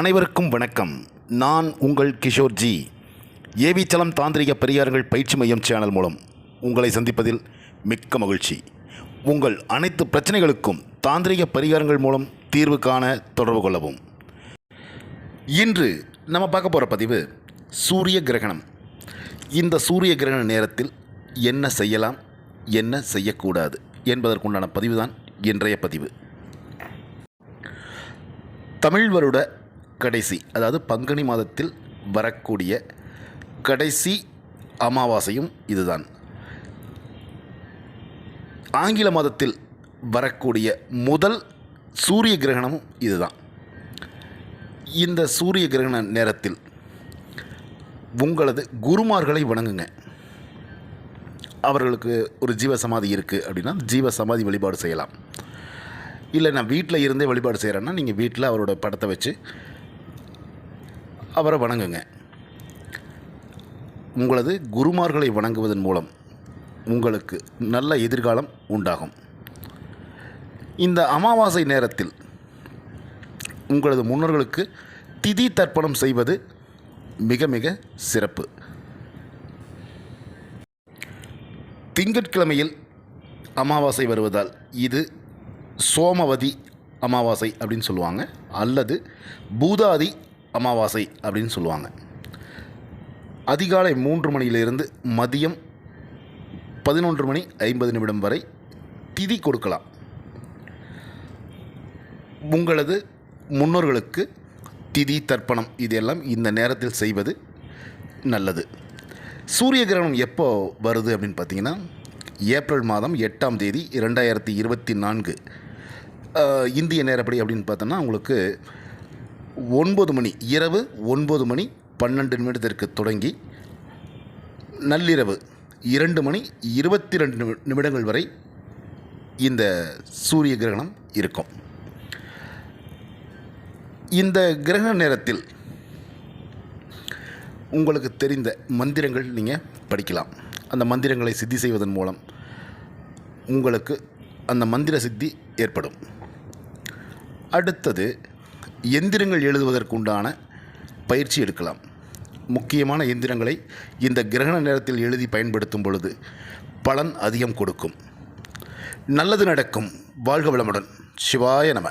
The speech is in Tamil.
அனைவருக்கும் வணக்கம். நான் உங்கள் கிஷோர்ஜி ஏவிச்சலம் தாந்திரிக பெரியார்கள் பயிற்சி மையம் சேனல் மூலம் உங்களை சந்திப்பதில் மிக்க மகிழ்ச்சி. உங்கள் அனைத்து பிரச்சனைகளுக்கும் தாந்திரிக பரிகாரங்கள் மூலம் தீர்வு காண தொடர்பு கொள்ளவும். இன்று நம்ம பார்க்க போகிற பதிவு சூரிய கிரகணம். இந்த சூரிய கிரகண நேரத்தில் என்ன செய்யலாம் என்ன செய்யக்கூடாது என்பதற்குண்டான பதிவு தான் இன்றைய பதிவு. தமிழ் வருட கடைசி அதாவது பங்குனி மாதத்தில் வரக்கூடிய கடைசி அமாவாசையும் இதுதான். ஆங்கில மாதத்தில் வரக்கூடிய முதல் சூரிய கிரகணமும் இதுதான். இந்த சூரிய கிரகண நேரத்தில் உங்களது குருமார்களை வணங்குங்க. அவர்களுக்கு ஒரு ஜீவ சமாதி இருக்குது அப்படின்னா ஜீவ சமாதி வழிபாடு செய்யலாம். இல்லை நான் வீட்டில் இருந்தே வழிபாடு செய்கிறேன்னா நீங்கள் வீட்டில் அவரோட படத்தை வச்சு அவரை வணங்குங்க. உங்களது குருமார்களை வணங்குவதன் மூலம் உங்களுக்கு நல்ல எதிர்காலம் உண்டாகும். இந்த அமாவாசை நேரத்தில் உங்களது முன்னோர்களுக்கு திதி தர்ப்பணம் செய்வது மிக மிக சிறப்பு. திங்கட்கிழமையில் அமாவாசை வருவதால் இது சோமவதி அமாவாசை அப்படின்னு சொல்லுவாங்க. அல்லது பூதாதி அமாவாசை அப்படின்னு சொல்லுவாங்க. அதிகாலை மூன்று மணியிலிருந்து மதியம் பதினொன்று மணி ஐம்பது நிமிடம் வரை திதி கொடுக்கலாம். உங்களது முன்னோர்களுக்கு திதி தர்ப்பணம் இதெல்லாம் இந்த நேரத்தில் செய்வது நல்லது. சூரிய கிரகணம் எப்போ வருது அப்படின்னு பார்த்தீங்கன்னா ஏப்ரல் மாதம் எட்டாம் தேதி இரண்டாயிரத்தி இருபத்தி நான்கு. இந்திய நேரப்படி அப்படின்னு பார்த்தோன்னா உங்களுக்கு ஒன்பது மணி இரவு ஒன்பது மணி பன்னெண்டு நிமிடத்திற்கு தொடங்கி நள்ளிரவு இரண்டு மணி இருபத்தி ரெண்டு நிமிடங்கள் வரை இந்த சூரிய கிரகணம் இருக்கும். இந்த கிரகண நேரத்தில் உங்களுக்கு தெரிந்த மந்திரங்கள் நீங்கள் படிக்கலாம். அந்த மந்திரங்களை சித்தி செய்வதன் மூலம் உங்களுக்கு அந்த மந்திர சித்தி ஏற்படும். அடுத்தது எந்திரங்கள் எழுதுவதற்குண்டான பயிற்சி எடுக்கலாம். முக்கியமான எந்திரங்களை இந்த கிரகண நேரத்தில் எழுதி பயன்படுத்தும் பொழுது பலன் அதிகம் கொடுக்கும். நல்லது நடக்கும். வாழ்க வளமுடன். சிவாய நம.